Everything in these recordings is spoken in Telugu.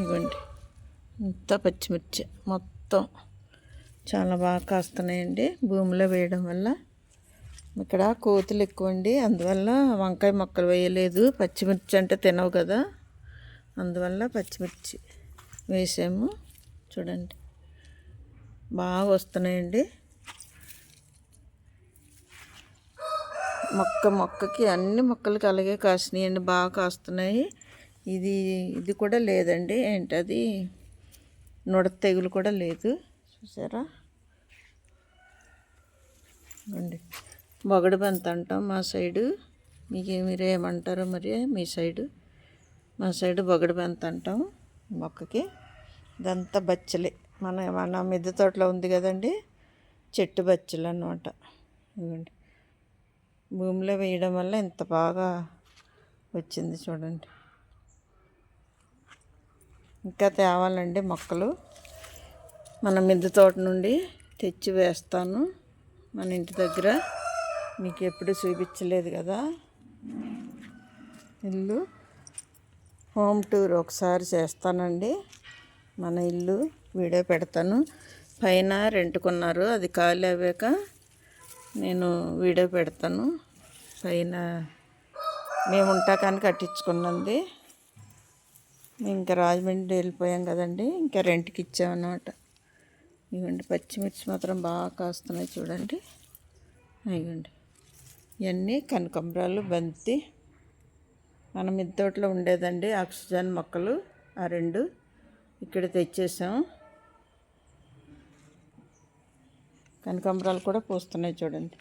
ఇవ్వండి ఇంత పచ్చిమిర్చి మొత్తం చాలా బాగా కాస్తున్నాయండి. భూమిలో వేయడం వల్ల ఇక్కడ కోతులు ఎక్కువ అండి అందువల్ల వంకాయ మొక్కలు వేయలేదు. పచ్చిమిర్చి అంటే తినవు కదా. అందువల్ల పచ్చిమిర్చి వేసాము. చూడండి. బాగా వస్తున్నాయండి. మొక్క మొక్కకి అన్ని మొక్కలకి అలాగే కాసినాయండి. బాగా కాస్తున్నాయి. ఇది ఇది కూడా లేదండి. ఏంటది? నుడత తెగులు కూడా లేదు. చూసారా? అండి. బొగడు బంత అంటాం మా సైడు. మీకు మీరు ఏమంటారో మరి మీ సైడు. మా సైడు బొగడు బంత అంటాం మొక్కకి. ఇదంతా బచ్చలే. మన మన మిద్దె తోటలో ఉంది కదండి. చెట్టు బచ్చలు అన్నమాట. ఇవ్వండి భూమిలో వేయడం వల్ల ఇంత బాగా వచ్చింది చూడండి. ఇంకా తేవాలండి మొక్కలు. మన మిద్దె తోట నుండి తెచ్చి వేస్తాను మన ఇంటి దగ్గర. మీకు ఎప్పుడు చూపించలేదు కదా. ఇల్లు హోమ్ టూర్ ఒకసారి చేస్తానండి. మన ఇల్లు వీడియో పెడతాను. పైన రెంట్కున్నారు అది ఖాళీ అవ్వాక నేను వీడియో పెడతాను. పైన మేము ఉంటాకాని కట్టించుకున్నది. ఇంకా రాజమండ్రి వెళ్ళిపోయాం కదండి. ఇంకా రెంట్కి ఇచ్చామన్నమాట. ఇవ్వండి పచ్చిమిర్చి మాత్రం బాగా కాస్తున్నాయి చూడండి. ఇవ్వండి. ఇవన్నీ కనకంబరాలు బంతి. మనం మిద్దోట్లో ఉండేదండి ఆక్సిజన్ మొక్కలు ఆ రెండు ఇక్కడ తెచ్చేసాం. కనకాంబరాలు కూడా పూస్తున్నాయి చూడండి.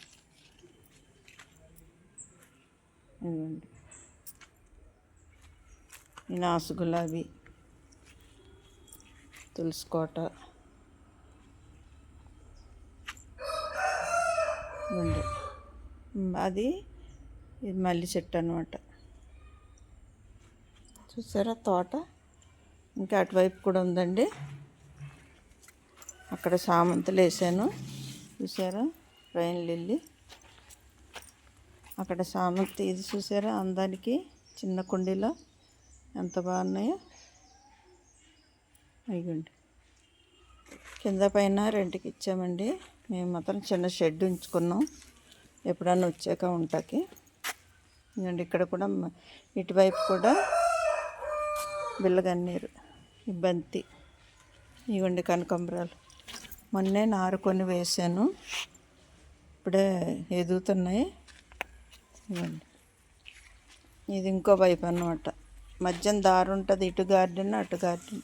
ఇవ్వండి. నాసు గులాబీ తులసికోట గుండె. అది ఇది మల్లి చెట్టు అనమాట చూసారా తోట? ఇంకా అటువైపు కూడా ఉందండి. అక్కడ సామంతులు వేసాను చూసారా? Rain lily. అక్కడ సామంతి ఇది చూసారా? అందానికి చిన్న కుండీలో. ఎంత బాగున్నాయో? అయ్యండి కింద పైన రెంట్కి ఇచ్చామండి. మేము మాత్రం చిన్న షెడ్ ఉంచుకున్నాం. ఎప్పుడన్నా వచ్చాక ఉంటాకి. ఇదండి ఇక్కడ కూడా ఇటువైపు కూడా బిల్లగన్నీరు ఈ బంతి ఇవ్వండి కనకంబరాలు. మొన్నే నారు కొని వేసాను. ఇప్పుడే ఎదుగుతున్నాయి. ఇవ్వండి ఇది ఇంకో వైపు అన్నమాట. మధ్యన దారి ఉంటుంది ఇటు గార్డెన్ అటు గార్డెన్.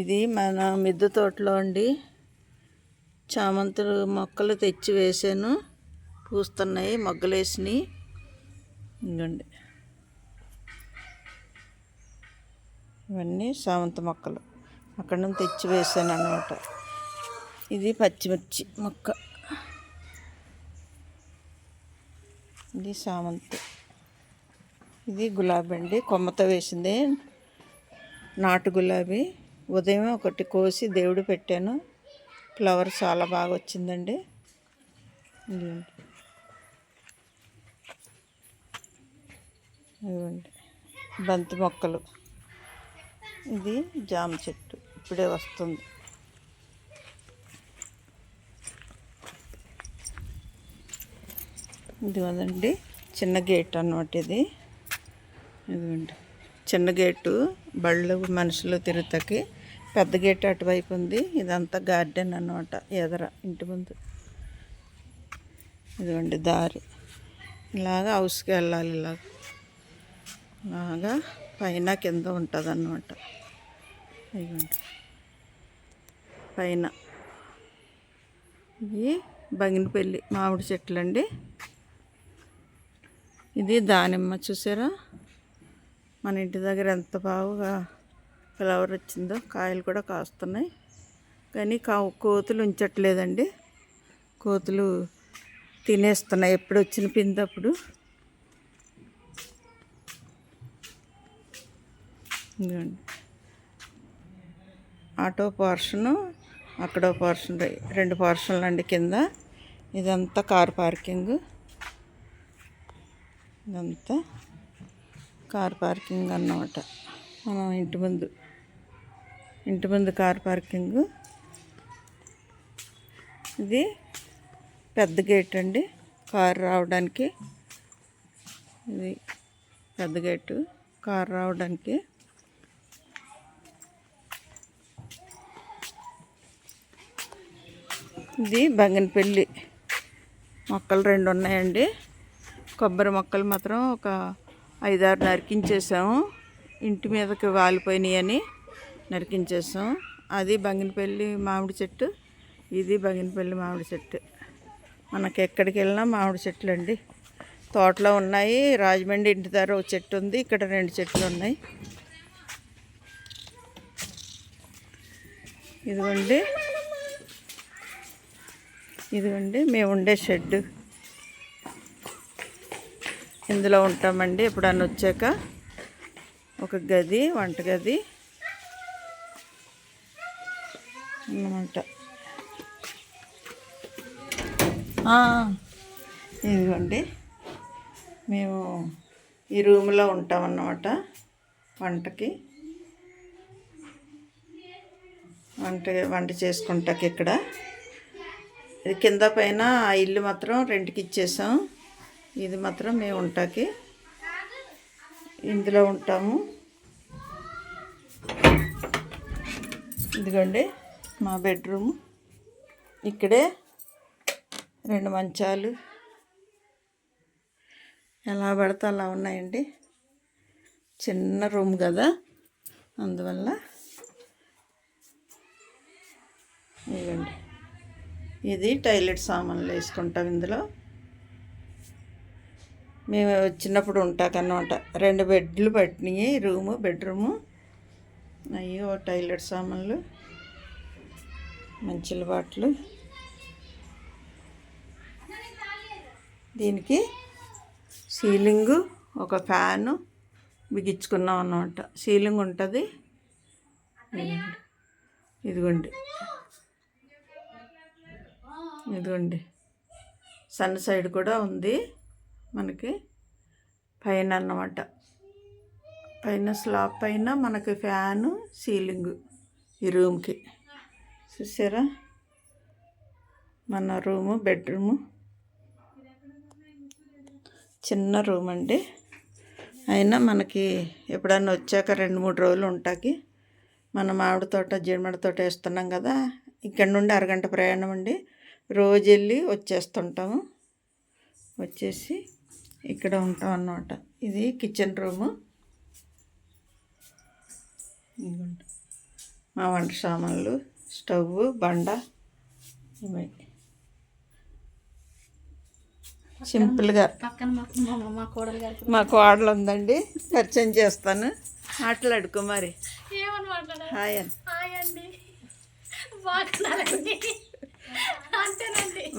ఇది మన మిద్దె తోటలో అండి. చామంతులు మొక్కలు తెచ్చి వేసాను. పూస్తున్నాయి మొగ్గలు వేసినాయి ఇవన్నీ చామంతి మొక్కలు. అక్కడ నుంచి తెచ్చి వేసాను అనమాట ఇది పచ్చిమిర్చి మొక్క. ఇది చామంతి ఇది గులాబీ అండి. కొమ్మతో వేసింది నాటు గులాబీ. ఉదయం ఒకటి కోసి దేవుడు పెట్టాను. ఫ్లవర్ చాలా బాగా వచ్చిందండి. బంతి మొక్కలు. ఇది జామ చెట్టు. ఇప్పుడే వస్తుంది. ఇదిగోదండి చిన్న గేట్ అన్నమాట ఇది. ఇదిగోండి. చిన్న గేటు బళ్ళు మనుషులు తిరుగుతాకి పెద్ద గేట్ అటువైపు ఉంది. ఇదంతా గార్డెన్ అన్నమాట ఎదర ఇంటి ముందు. ఇదిగోండి దారి. ఇలాగా హౌస్కి వెళ్ళాలి ఇలాగ. ఇలాగా పైన కింద ఉంటుంది అన్నమాట ఇదిగోండి. పైన. ఇది బంగినపల్లి మామిడి చెట్లు అండి ఇది దానిమ్మ చూసారా? మన ఇంటి దగ్గర ఎంత బాగా ఫ్లవర్ వచ్చిందో కాయలు కూడా కాస్తున్నాయి. కానీ కా కోతులు ఉంచట్లేదండి. కోతులు తినేస్తున్నాయి. ఎప్పుడు వచ్చిన పిందప్పుడు ఆటో పోర్షను అక్కడో పోర్షన్ రెండు పోర్షన్లు అండి కింద. ఇదంతా కార్ పార్కింగ్. ఇదంతా కార్ పార్కింగ్ అన్నమాట. మనం ఇంటి ముందు ఇంటి ముందు కార్ పార్కింగ్. ఇది పెద్ద గేట్ అండి. కార్ రావడానికి ఇది పెద్ద గేటు కార్ రావడానికి. ఇది బంగినపల్లి. మొక్కలు రెండు ఉన్నాయండి. కొబ్బరి మొక్కలు మాత్రం ఒక ఐదారు నరికించేసాము ఇంటి మీదకి వాలిపోయినాయి అని నరికించేసాం. అది బంగినపల్లి మామిడి చెట్టు ఇది బంగినపల్లి మామిడి చెట్టు. మనకి ఎక్కడికి వెళ్ళినా మామిడి చెట్లు అండి తోటలో ఉన్నాయి రాజమండ్రి ఇంటి దగ్గర ఒక చెట్టు ఉంది ఇక్కడ రెండు చెట్లు ఉన్నాయి. ఇదిగోండి. ఇదిగోండి మేము ఉండే షెడ్డు. ఇందులో ఉంటామండి. ఎప్పుడన్నా వచ్చాక ఒక గది వంటగది అన్నమాట ఇదిగోండి. మేము ఈ రూమ్లో ఉంటామన్నమాట వంటకి. వంట వంట చేసుకుంటాకి ఇక్కడ. ఇది కింద పైన ఆ ఇల్లు మాత్రం రెంట్కి ఇచ్చేసాం. ఇది మాత్రం మేము ఉంటాకి. ఇందులో ఉంటాము. ఇదిగోండి మా బెడ్రూమ్. ఇక్కడే రెండు మంచాలు. ఎలా పడితే అలా ఉన్నాయండి. చిన్న రూమ్ కదా. అందువల్ల ఇవ్వండి ఇది టాయిలెట్ సామాన్లు వేసుకుంటాం ఇందులో. మేము వచ్చినప్పుడు ఉంటాకన్నమాట రెండు బెడ్లు పట్టినాయి రూము బెడ్రూము. అయ్యో టాయిలెట్ సామాన్లు మంచిల బాటలు దీనికి సీలింగు ఒక ఫ్యాను బిగించుకున్నాం అన్నమాట. సీలింగ్ ఉంటుంది. ఇదిగోండి. ఇదిగోండి. సన్ సైడ్ కూడా ఉంది. మనకి పైన అన్నమాట. పైన స్లాబ్ పైన మనకి ఫ్యాను సీలింగు ఈ రూమ్కి. చూసారా? మన రూము బెడ్రూము. చిన్న రూమ్ అండి. అయినా మనకి ఎప్పుడన్నా వచ్చాక రెండు మూడు రోజులు ఉంటాకి. మన మామిడి తోట జీడిమాడి తోట వేస్తున్నాం కదా. ఇక్కడ నుండి అరగంట ప్రయాణం అండి. రోజు వెళ్ళి వచ్చేస్తుంటాము. వచ్చేసి ఇక్కడ ఉంటాం అన్నమాట. ఇది కిచెన్ రూము. మా వంట సామాన్లు స్టవ్ బండ ఇవి. సింపుల్గా మా కోడలు ఉందండి. పరిచయం చేస్తాను. మాట్లాడుకో మరి. హాయ్ అండి.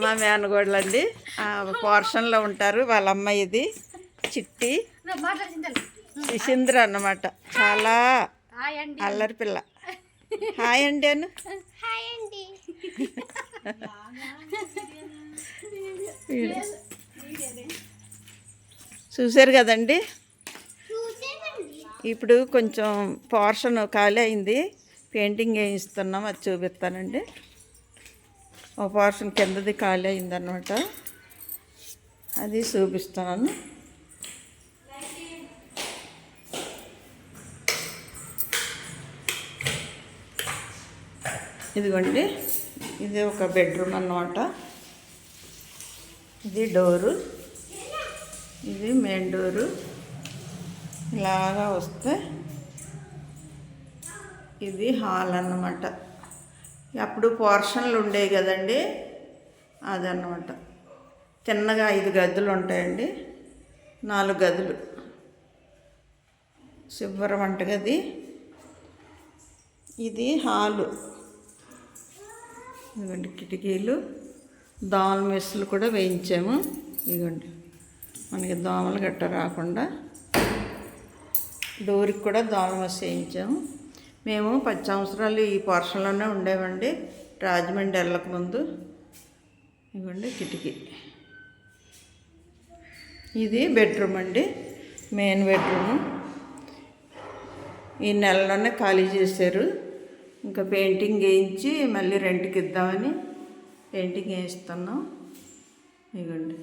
మా మేనగోడలండి ఆ పోర్షన్లో ఉంటారు వాళ్ళ అమ్మాయి ఇది. చిట్టి. శిశింద్ర అన్నమాట. చాలా హాయ్ అండి అల్లరి పిల్ల. హాయ్ అండి అను. హాయ్ అండి చూశారు కదండి? ఇప్పుడు కొంచెం పోర్షన్ ఖాళీ అయింది. పెయింటింగ్ వేయిస్తున్నాం అది చూపిస్తానండి. ఒక పోర్షన్ కిందది ఖాళీ అయిందనమాట అది చూపిస్తాను. ఇదిగోండి ఇది ఒక బెడ్రూమ్ అన్నమాట. ఇది డోరు ఇది మెయిన్ డోరు. ఇలాగా వస్తే ఇది హాల్ అన్నమాట. అప్పుడు పోర్షన్లు ఉండేవి కదండి. అదన్నమాట. తిన్నగా ఐదు గదులు ఉంటాయండి నాలుగు గదులు. శుభ్ర వంటగది. ఇది హాలు. ఇదిగోండి కిటికీలు. దోమల మెస్సులు కూడా వేయించాము. ఇదిగోండి. మనకి దోమలు గట్ట రాకుండా డోర్కి కూడా దోమల మెస్ వేయించాము. మేము పది సంవత్సరాలు ఈ పోర్షన్లోనే ఉండేవండి. రాజమండ్రి వెళ్ళక ముందు. ఇదిగోండి కిటికీ. ఇది బెడ్రూమ్ అండి. Main bedroom. ఈ నెలలోనే ఖాళీ చేశారు. ఇంకా పెయింటింగ్ వేయించి మళ్ళీ రెంట్కి ఇద్దామని పెయింటింగ్ వేయిస్తున్నాం. ఇదిగోండి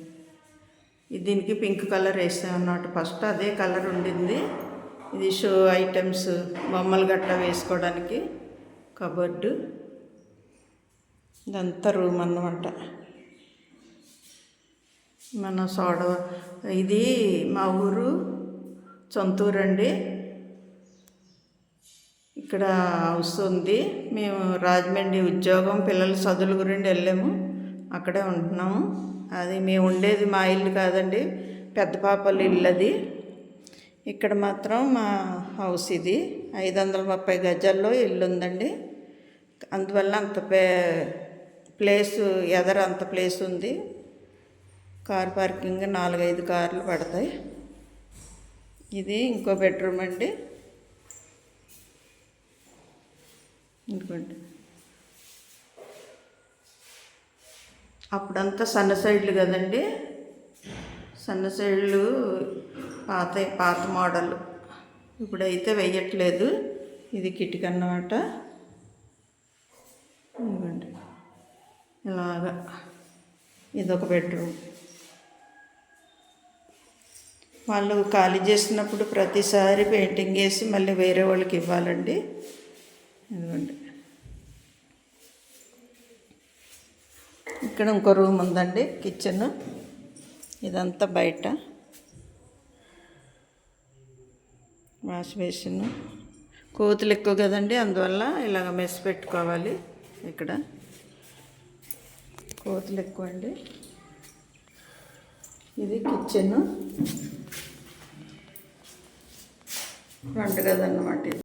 దీనికి పింక్ కలర్ వేసాం అన్నమాట ఫస్ట్ అదే కలర్ ఉండింది. ఇది షో ఐటమ్స్ బొమ్మలు గట్ట వేసుకోవడానికి కబోర్డు. ఇదంతా రూమ్ అన్నమాట. మన సోడ ఇది మా ఊరు సొంతూరు అండి. ఇక్కడ హౌస్ ఉంది. మేము రాజమండ్రి ఉద్యోగం పిల్లల చదువుల గురించి వెళ్ళాము. అక్కడే ఉంటున్నాము. అది మేము ఉండేది మా ఇల్లు కాదండి పెద్ద పాపల ఇల్లు అది. ఇక్కడ మాత్రం మా హౌస్ ఇది. ఐదు వందల ముప్పై గజాల్లో ఇల్లు ఉందండి అందువల్ల అంత పే ప్లేస్ ఎదర అంత ప్లేస్ ఉంది కార్ పార్కింగ్ నాలుగైదు కార్లు పడతాయి. ఇది ఇంకో బెడ్రూమ్ అండి. ఇంకోటి అప్పుడంతా సన్న సైడ్లు కదండి. సన్న సైడ్లు పాత పాత మోడల్. ఇప్పుడైతే వెయ్యట్లేదు. ఇది కిటికీ అన్నమాట. ఇదిగోండి. ఇలాగా. ఇదొక బెడ్రూమ్. వాళ్ళు ఖాళీ చేసినప్పుడు ప్రతిసారి పెయింటింగ్ వేసి మళ్ళీ వేరే వాళ్ళకి ఇవ్వాలండి. ఇదిగోండి. ఇక్కడ ఇంకో రూమ్ ఉందండి కిచెన్. ఇదంతా బయట. వాష్ బేసిన్ కోతులు ఎక్కువ కదండి అందువల్ల ఇలాగ మెస్ పెట్టుకోవాలి ఇక్కడ. కోతులు ఎక్కువ అండి. ఇది కిచెన్. వంటగది అన్నమాట ఇది.